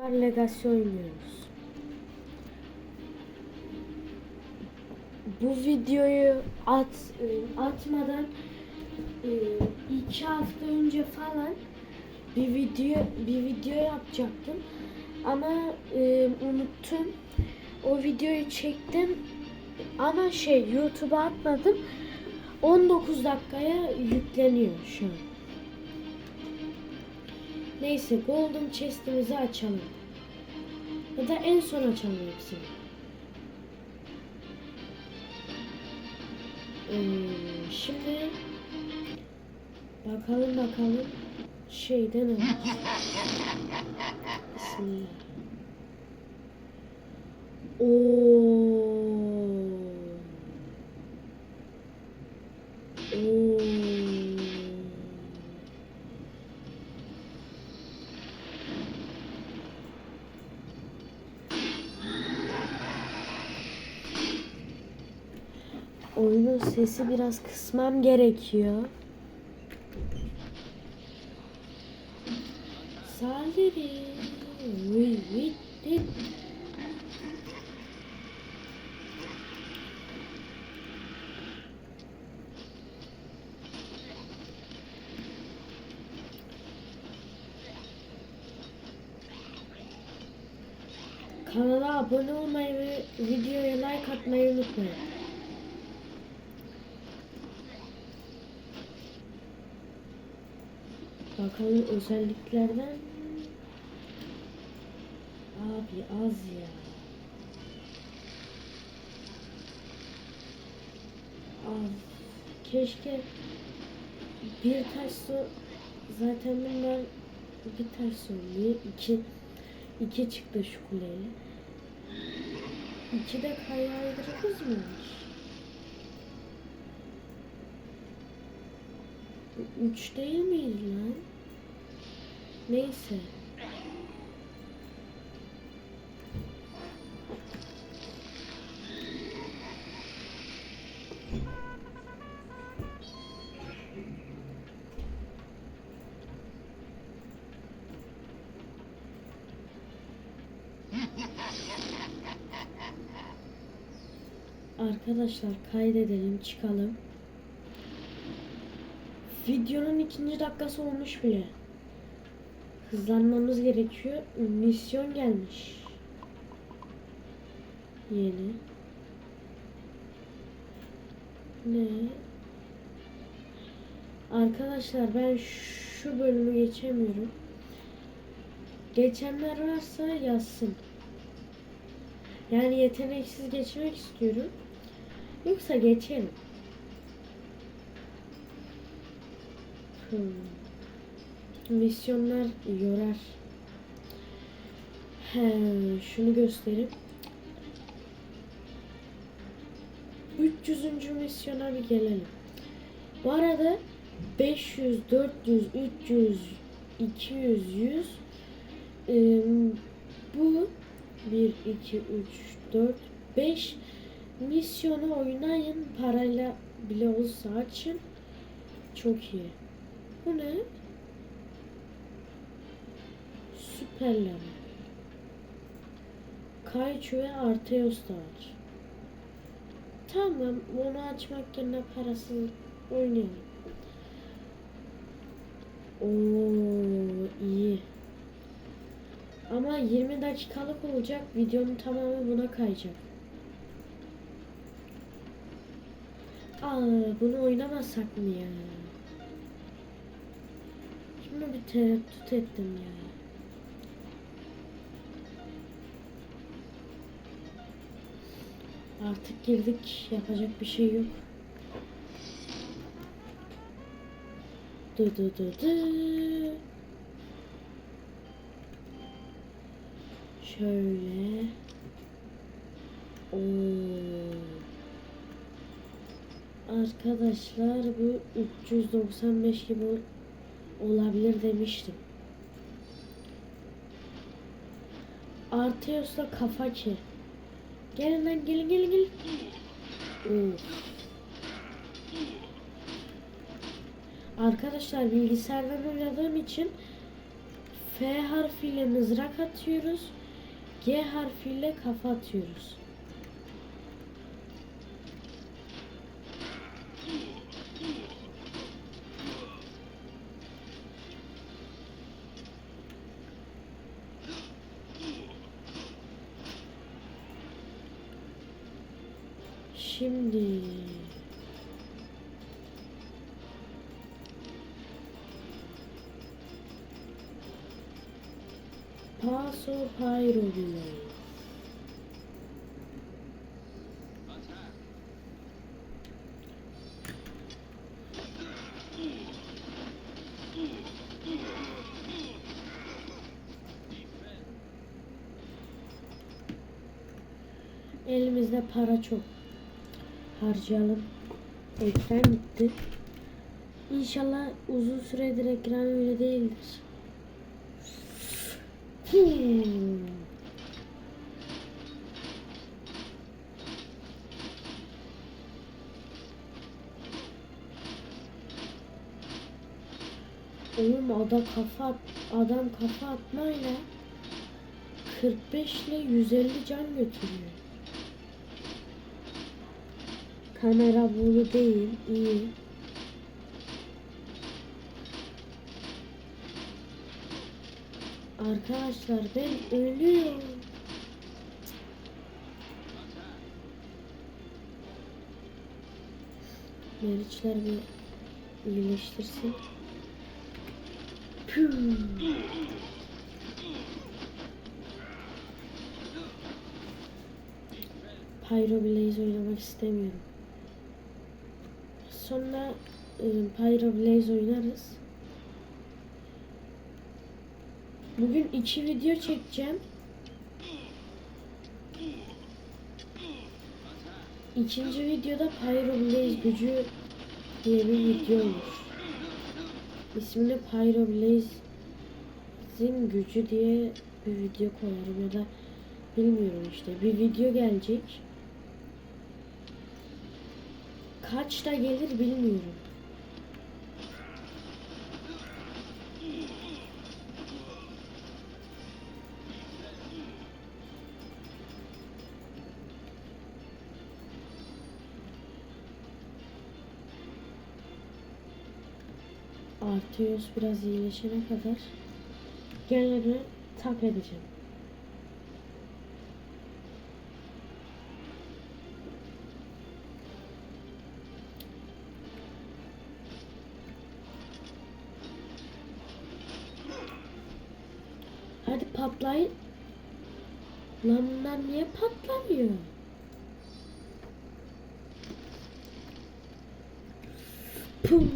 Legacy oynuyoruz. Bu videoyu at e, atmadan e, iki hafta önce falan bir video bir video yapacaktım ama e, unuttum. O videoyu çektim ama şey YouTube'a atmadım. 19 dakikaya yükleniyor şu. Neyse Golden Chest'imizi açalım. Ya da en son açalım hepsini. Ee, şimdi bakalım bakalım şeyden ne? Bismillah. Oo. Oo. Oyunun sesi biraz kısmam gerekiyor. Uy. Kanala abone olmayı ve videoya like atmayı unutmayın. Bakalım özelliklerden. Abi az ya. Az. Keşke bir taş su zaten bunlar bir taş oluyor. İki iki çıktı şu kuleyle. İki de kayaydırırız mı? Üç değil miyiz lan? Neyse. Arkadaşlar kaydedelim çıkalım. Videonun ikinci dakikası olmuş bile. Hızlanmamız gerekiyor. Misyon gelmiş. Yeni. Ne? Arkadaşlar ben şu bölümü geçemiyorum. Geçenler varsa yazsın. Yani yeteneksiz geçmek istiyorum. Yoksa geçerim. Hmm. Misyonlar yorar. He, şunu göstereyim. 300. misyona bir gelelim. Bu arada 500, 400, 300, 200, 100 ım, bu 1, 2, 3, 4, 5 misyonu oynayın parayla bile olsa açın. Çok iyi. Bu ne? Süperleme. Kayçu ve Arteos da var. Tamam, onu açmak yerine parasız oynayalım. Oo iyi. Ama 20 dakikalık olacak. Videonun tamamı buna kayacak. Aa, bunu oynamasak mı ya? Şimdi bir tereddüt ettim ya. Artık girdik. Yapacak bir şey yok. Dı dı dı dı. Şöyle. Oo. Arkadaşlar bu 395 gibi olabilir demiştim. Arteos'la kafa ki. Gelin lan gelin gelin gelin. Arkadaşlar bilgisayardan oynadığım için F harfiyle mızrak atıyoruz. G harfiyle kafa atıyoruz. Şimdi Paso Pyrobile. Elimizde para çok. Harcayalım. Ekran gitti. İnşallah uzun süredir ekran öyle değildir. Hmm. Oğlum adam kafa adam kafa atmayla 45 ile 150 can götürüyor. Kamera bulu değil, iyi. Arkadaşlar ben ölüyorum. Meriçler bir iyileştirsin. Püh. Pyro Blaze oynamak istemiyorum. Sonra e, Pyro Blaze oynarız. Bugün iki video çekeceğim. İkinci videoda Pyro Blaze gücü diye bir video olur. İsmini Pyro Blaze'in gücü diye bir video koyarım ya da bilmiyorum işte bir video gelecek. Kaçta gelir bilmiyorum. Arteos biraz iyileşene kadar gene tap edeceğim. Hadi patlayın. Lan bunlar niye patlamıyor? Pum.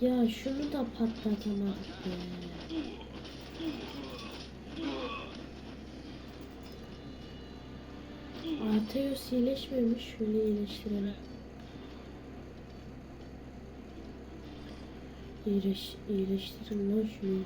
Ya şunu da patlatamadık be. Arteos iyileşmemiş. Şöyle iyileştirelim. İyileş, iyileştirin lan şunu.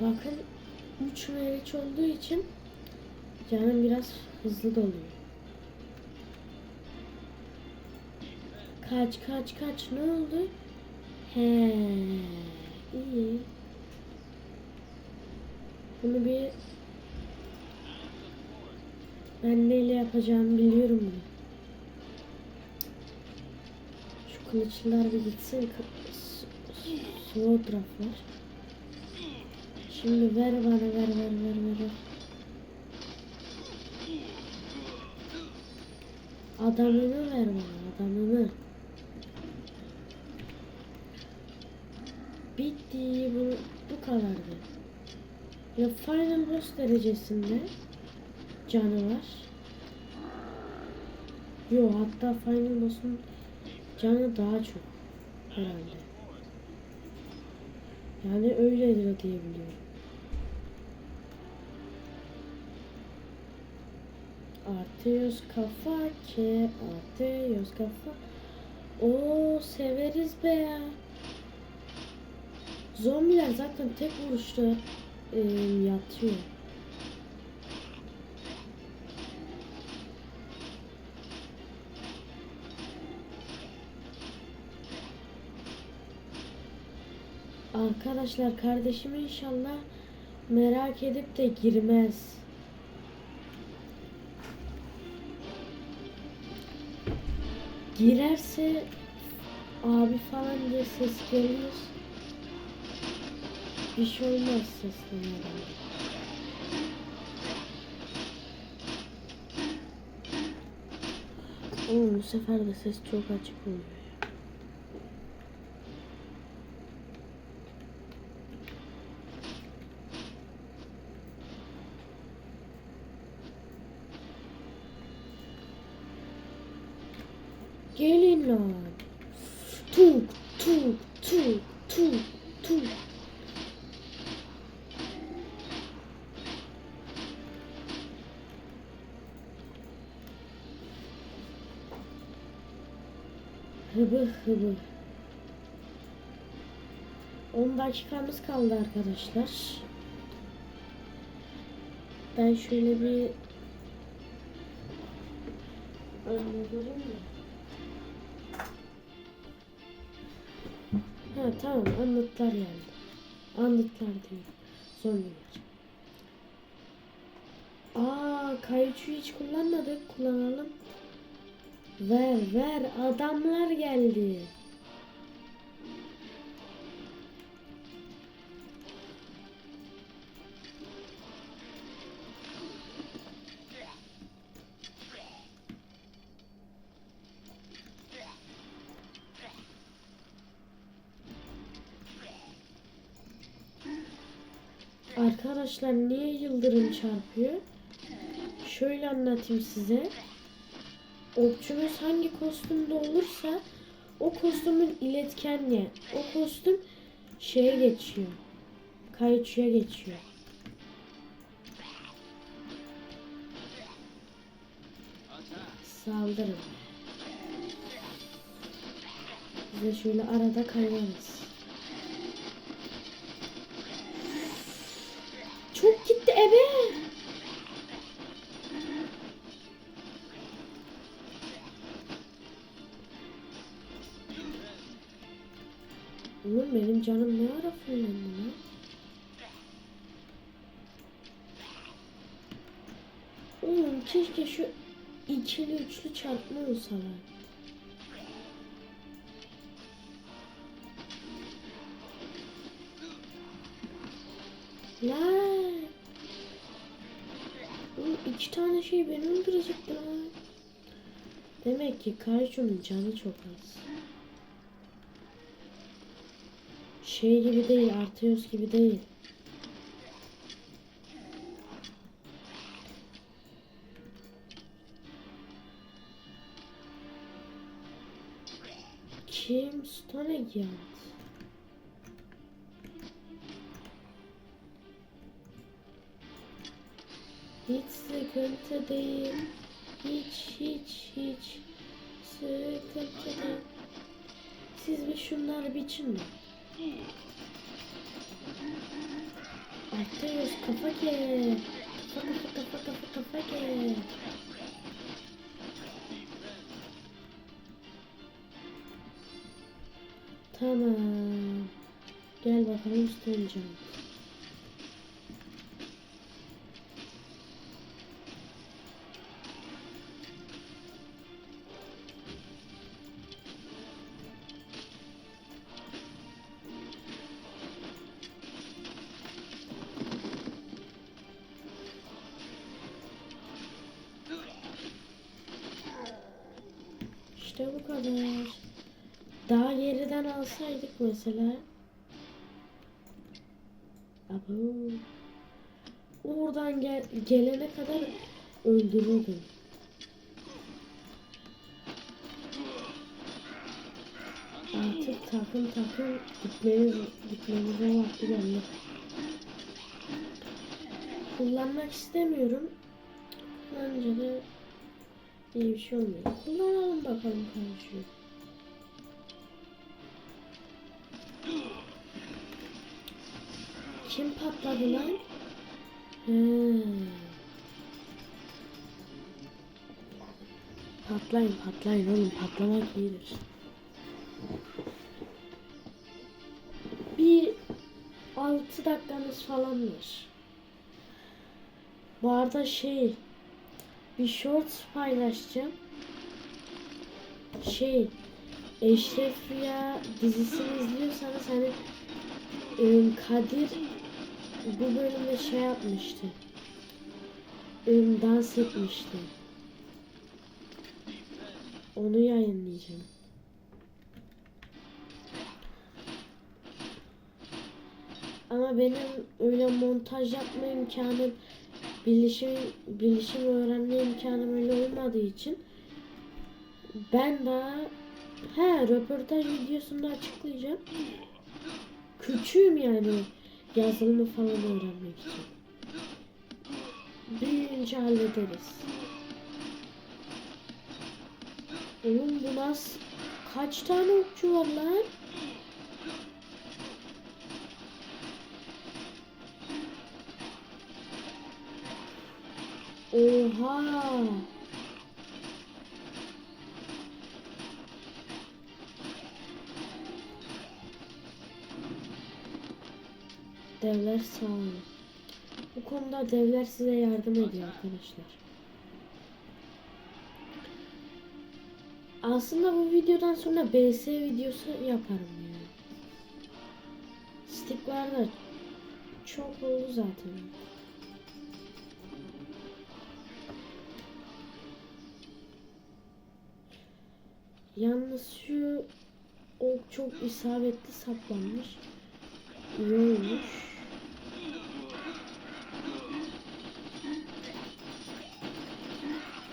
Bakın 3 meriç olduğu için canım biraz hızlı doluyor. Kaç kaç kaç ne oldu? He iyi. Bunu bir ben neyle yapacağımı biliyorum bunu. Şu kılıçlar bir gitsin. Kı- s- s- Slow draftlar. Şimdi ver bana ver ver ver. ver. Adamını ver bana adamını. Bitti bu, bu kadardı. Ya final boss derecesinde canı var. Yo hatta final boss'un canı daha çok herhalde. Yani öyledir diye biliyorum. Arteos kafa ke Arteos kafa. O severiz be ya. Zombiler zaten tek vuruşta e, yatıyor. Arkadaşlar kardeşim inşallah merak edip de girmez. Girerse abi falan diye ses gelir. Bir şey olmaz seslenmeden. Oğlum bu sefer de ses çok açık oluyor. 10 dakikamız kaldı arkadaşlar. Ben şöyle bir önüne göreyim mi? Ha tamam anıtlar geldi. Anıtlar değil. Zombiler. Aa kayıcıyı hiç kullanmadık. Kullanalım. Ver ver adamlar geldi. Arkadaşlar niye yıldırım çarpıyor? Şöyle anlatayım size. Okçunuz hangi kostümde olursa o kostümün iletkenliği, o kostüm şeye geçiyor. Kayıçıya geçiyor. Saldırın. Biz şöyle arada kayarız. Canım ne ara fullendi lan? Oğlum keşke şu ikili üçlü çarpma olsa lan. Lan. Oğlum iki tane şey beni öldürecekti lan. Demek ki Kaiju'nun canı çok az. Şey gibi değil, Arteus gibi değil. Kim stone geldi? Hiç sıkıntı değil. Hiç hiç hiç sıkıntı değil. Siz bir şunları biçin mi? Arteus kafa ke. Kafa kafa kafa kafa kafa ke. Tamam. Gel bakalım Stencan. İşte bu kadar. Daha geriden alsaydık mesela. Abo. Oradan gel gelene kadar öldürürdüm. Artık takım takım gitmemiz gitmemize vakti geldi. Kullanmak istemiyorum. Bence de iyi bir şey olmuyor. Kullanalım bakalım kardeşim. Kim patladı lan? He. Patlayın patlayın oğlum patlamak iyidir. Bir 6 dakikamız falan var. Bu arada şey bir shorts paylaşacağım. Şey Eşref Rüya dizisini izliyorsanız hani ım, Kadir bu bölümde şey yapmıştı. Üm, dans etmişti. Onu yayınlayacağım. Ama benim öyle montaj yapma imkanım, bilişim, bilişim öğrenme imkanım öyle olmadığı için ben daha he röportaj videosunda açıklayacağım. Küçüğüm yani yazılımı falan öğrenmek için. Büyüyünce hallederiz. Oğlum bu nasıl kaç tane okçu var lan? Oha! Devler sağ olun. Bu konuda devler size yardım ediyor arkadaşlar. Aslında bu videodan sonra BS videosu yaparım yani. Stickler de çok oldu zaten. Yalnız şu ok çok isabetli saplanmış. İyi.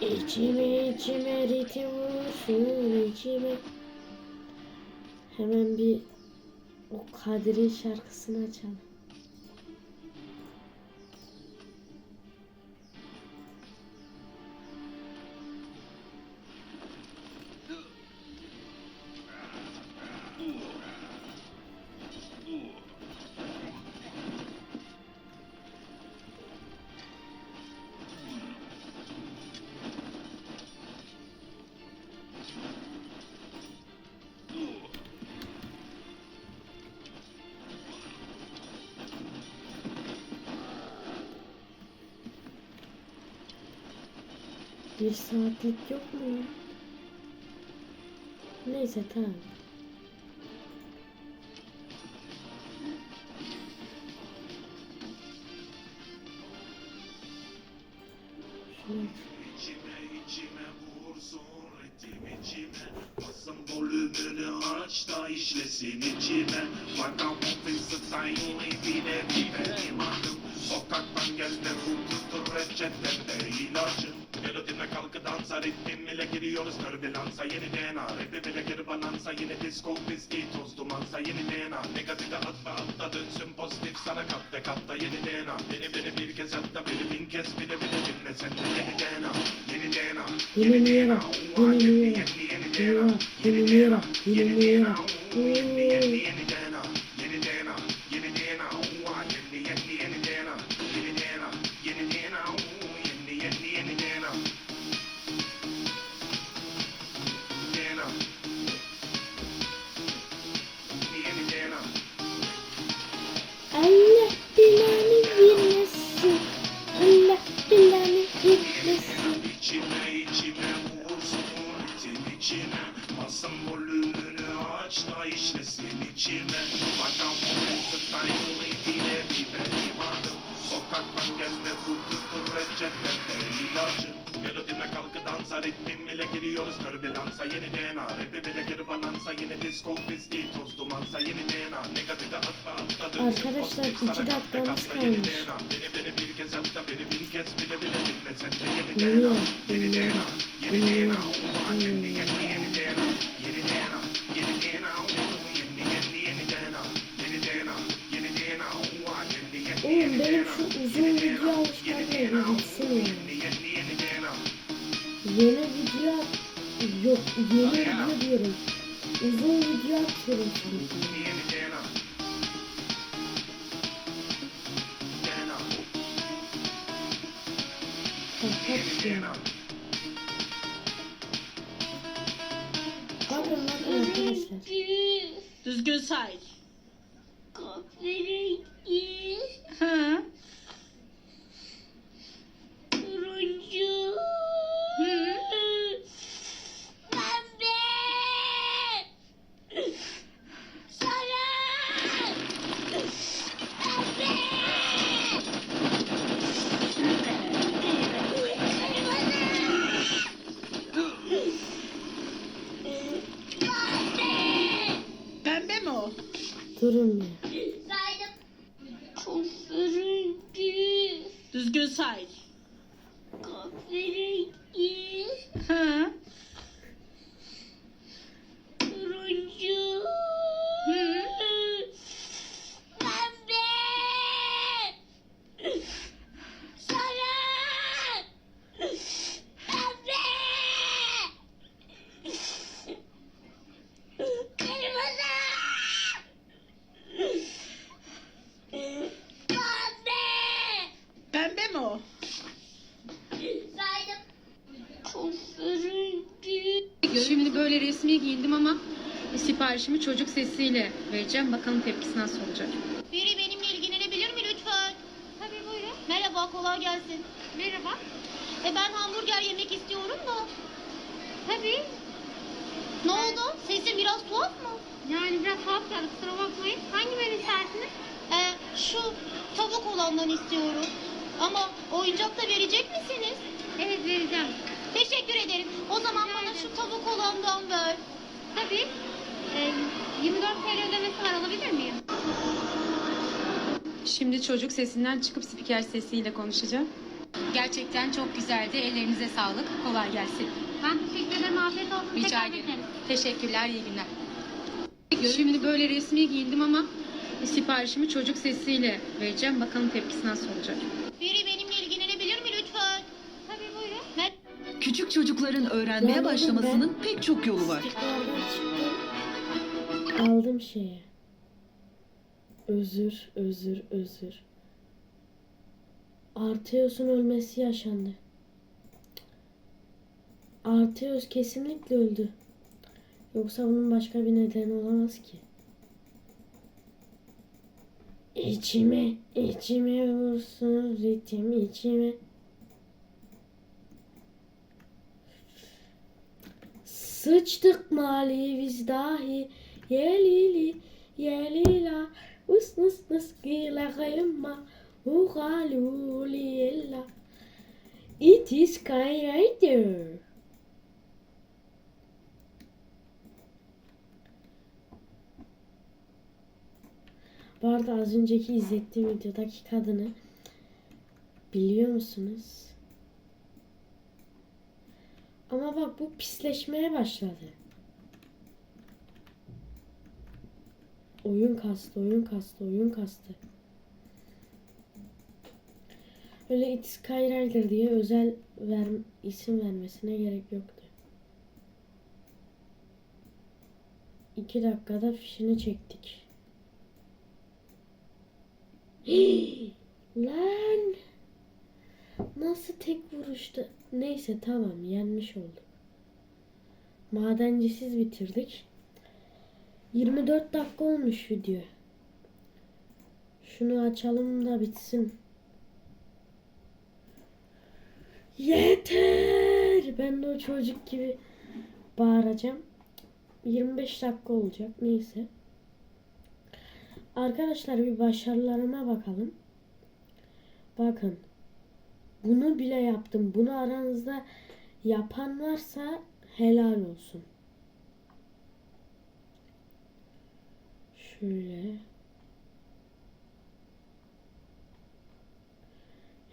İçime içime ritim vursun içime. Hemen bir o Kadir'in şarkısını açalım. Bir saatlik yok mu ya? Neyse tamam. Dumansa Yeni DNA negatife at ve atla dönsün pozitif sana kat. Ve katta Yeni DNA beni beni bir kez hatta beni bin kez bile bile dinle. Sen Yeni DNA Yeni DNA Yeni lira, yeni lira, ilacım Melodime kalkı dansa ritmim ile giriyoruz türbülansa Yeni DNA rapi bile gir balansa Yeni disco viski toz dumansa Yeni DNA negatife at ve atla dönsün Arkadaşlar, pozitif iki sana kat ve dakikamız katta. Yeni kalmış. Beni beni bir kez hatta beni bin kez bile bile dinle sen de yeni DNA Yeni DNA Yeni DNA yeni DNA Yeni DNA Yeni DNA Yeni DNA Oğlum benim şu uzun video alışkanlığı bitsin Yeni Yeni video yok yeni video diyorum. Uzun video atıyorum sana. Pardon lan arkadaşlar. Düzgün say. Kahverengi. Hı. Ya. Saydım. Kahverengi, Düzgün say. kahverengi, Hı. turuncu, Hı. pembe, sarı, pembe, kırmızı, pembe. Pembe mi o? Saydım. Kahverengi. Şimdi böyle resmi giyindim ama siparişimi çocuk sesiyle vereceğim. Bakalım tepkisi nasıl olacak. Biri benimle ilgilenebilir mi lütfen? Tabii buyurun. Merhaba, kolay gelsin. Merhaba. E ben hamburger yemek istiyorum da. Tabii. Ne oldu? Sesin biraz tuhaf mı? Yani biraz tuhaf geldi kusura bakmayın. Hangi menü istersiniz? E, şu tavuk olandan istiyorum. Ama oyuncak da verecek misiniz? Evet vereceğim. Teşekkür ederim. O zaman bana şu tavuk olandan ver. Tabii. Ee, 24 TL ödemesi var alabilir miyim? Şimdi çocuk sesinden çıkıp spiker sesiyle konuşacağım. Gerçekten çok güzeldi. Ellerinize sağlık. Kolay gelsin. Ben teşekkür ederim. Afiyet olsun. Rica Tekrar ederim. bekleriz. Teşekkürler. iyi günler. Şimdi böyle resmi giyindim ama siparişimi çocuk sesiyle vereceğim. Bakalım tepkisi nasıl olacak. Biri benimle ilgilenebilir mi lütfen? Tabii buyurun. Mer- Küçük çocukların öğrenmeye Anladım başlamasının pek çok yolu var. Aldım şeye. Özür, özür, özür. Arteos'un ölmesi yaşandı. Arteos kesinlikle öldü. Yoksa bunun başka bir nedeni olamaz ki. İçime, içime vursun ritim içime. Sıçtık mali biz dahi yelili yelila us nıs nıs gila gayma ugaluli yella It is Skywriter. Bu arada az önceki izlettiğim videodaki kadını biliyor musunuz? Ama bak bu pisleşmeye başladı. Oyun kastı, oyun kastı, oyun kastı. Öyle It Skyrider diye özel ver, isim vermesine gerek yoktu. İki dakikada fişini çektik. Lan! Nasıl tek vuruşta? Neyse tamam yenmiş olduk. Madencisiz bitirdik. 24 dakika olmuş video. Şunu açalım da bitsin. Yeter! Ben de o çocuk gibi bağıracağım. 25 dakika olacak. Neyse. Arkadaşlar bir başarılarıma bakalım. Bakın. Bunu bile yaptım. Bunu aranızda yapan varsa helal olsun. Şöyle.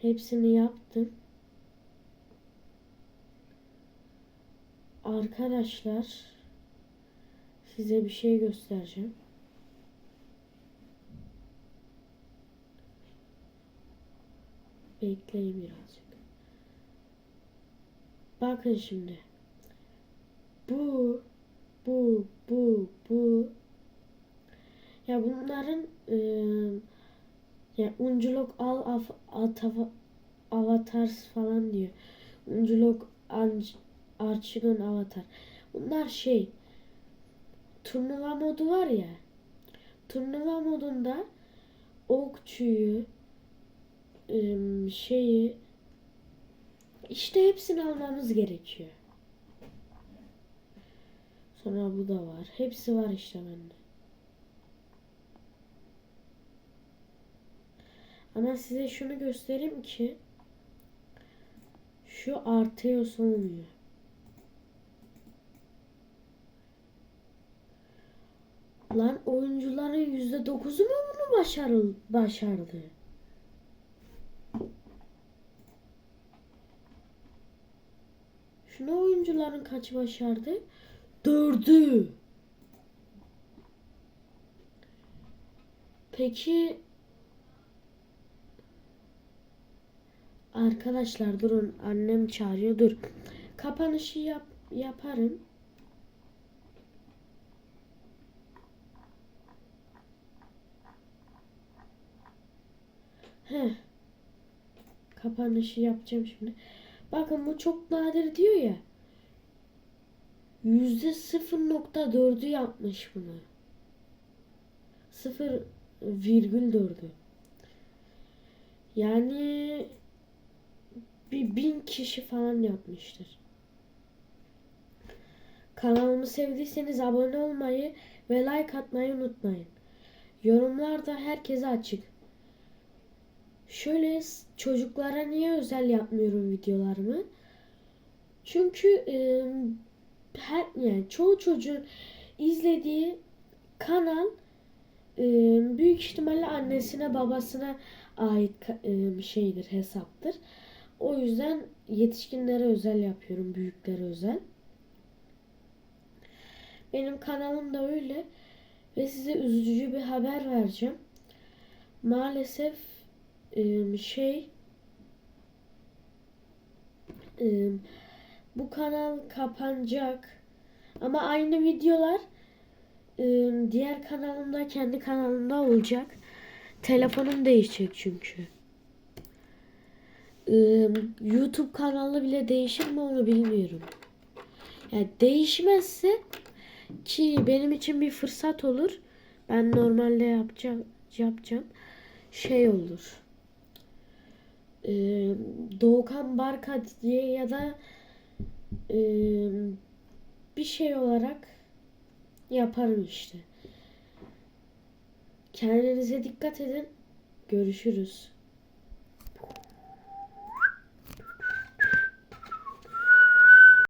Hepsini yaptım. Arkadaşlar size bir şey göstereceğim. Bekleyin birazcık. Bakın şimdi. Bu, bu, bu, bu. Ya bunların e, ya unculuk al af atafa avatars falan diyor. Unculuk Anc- Archibald avatar. Bunlar şey turnuva modu var ya. Turnuva modunda okçuyu şeyi işte hepsini almamız gerekiyor. Sonra bu da var. Hepsi var işte bende. Ama size şunu göstereyim ki şu artıyor olmuyor. Lan oyuncuların yüzde dokuzu mu bunu başarıl başardı? Şuna oyuncuların kaç başardı? Dördü. Peki Arkadaşlar durun annem çağırıyor dur. Kapanışı yap yaparım. Heh. Kapanışı yapacağım şimdi. Bakın bu çok nadir diyor ya. Yüzde 0.4'ü yapmış bunu. 0,4'ü. Yani bir bin kişi falan yapmıştır. Kanalımı sevdiyseniz abone olmayı ve like atmayı unutmayın. Yorumlarda herkese açık. Şöyle çocuklara niye özel yapmıyorum videolarımı? Çünkü e, her yani çoğu çocuğun izlediği kanal e, büyük ihtimalle annesine babasına ait e, şeydir hesaptır. O yüzden yetişkinlere özel yapıyorum, büyüklere özel. Benim kanalım da öyle ve size üzücü bir haber vereceğim. Maalesef şey bu kanal kapanacak. Ama aynı videolar diğer kanalımda kendi kanalımda olacak. Telefonum değişecek çünkü. YouTube kanalı bile değişir mi onu bilmiyorum. Yani değişmezse ki benim için bir fırsat olur. Ben normalde yapacağım yapacağım. Şey olur. Ee, Doğukan Barka diye ya da e, bir şey olarak yaparım işte. Kendinize dikkat edin. Görüşürüz.